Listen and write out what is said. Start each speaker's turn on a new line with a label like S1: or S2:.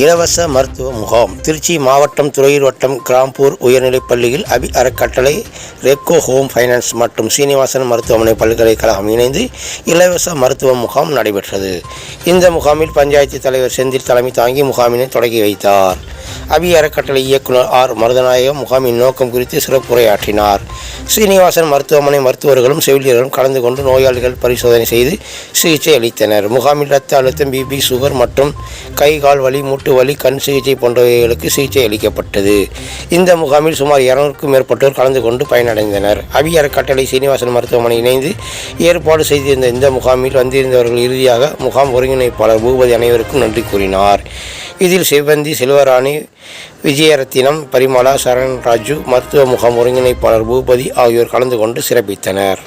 S1: இலவச மருத்துவ முகாம் திருச்சி மாவட்டம் துறையூர் வட்டம் கிராம்பூர் உயர்நிலைப் பள்ளியில் அபி அறக்கட்டளை ரெக்கோ ஹோம் ஃபைனான்ஸ் மற்றும் சீனிவாசன் மருத்துவமனை பல்கலைக்கழகம் இணைந்து இலவச மருத்துவ முகாம் நடைபெற்றது. இந்த முகாமில் பஞ்சாயத்து தலைவர் செந்தில் தலைமை தாங்கி முகாமினை தொடங்கி வைத்தார். அபி அறக்கட்டளை இயக்குனர் ஆர். மருதநாயகம் முகாமின் நோக்கம் குறித்து சிறப்புரையாற்றினார். ஸ்ரீனிவாசன் மருத்துவமனை மருத்துவர்களும் செவிலியர்களும் கலந்து கொண்டு நோயாளிகள் பரிசோதனை செய்து சிகிச்சை அளித்தனர். முகாமில் ரத்த அழுத்தம் பிபி சுகர் மற்றும் கை கால் வலி மூட்டு வலி கண் சிகிச்சை போன்றவைகளுக்கு சிகிச்சை அளிக்கப்பட்டது. இந்த முகாமில் சுமார் இருநூறுக்கும் மேற்பட்டோர் கலந்து கொண்டு பயனடைந்தனர். அபி அறக்கட்டளை சீனிவாசன் மருத்துவமனை இணைந்து ஏற்பாடு செய்திருந்த இந்த முகாமில் வந்திருந்தவர்கள் இறுதியாக முகாம் ஒருங்கிணைப்பாளர் பூபதி அனைவருக்கும் நன்றி கூறினார். இதில் சிவந்தி செல்வராணி விஜயரத்தினம் பரிமலா சரண் ராஜு மருத்துவ முகாம் ஒருங்கிணைப்பாளர் பூபதி ஆகியோர் கலந்து கொண்டு சிறப்பித்தனர்.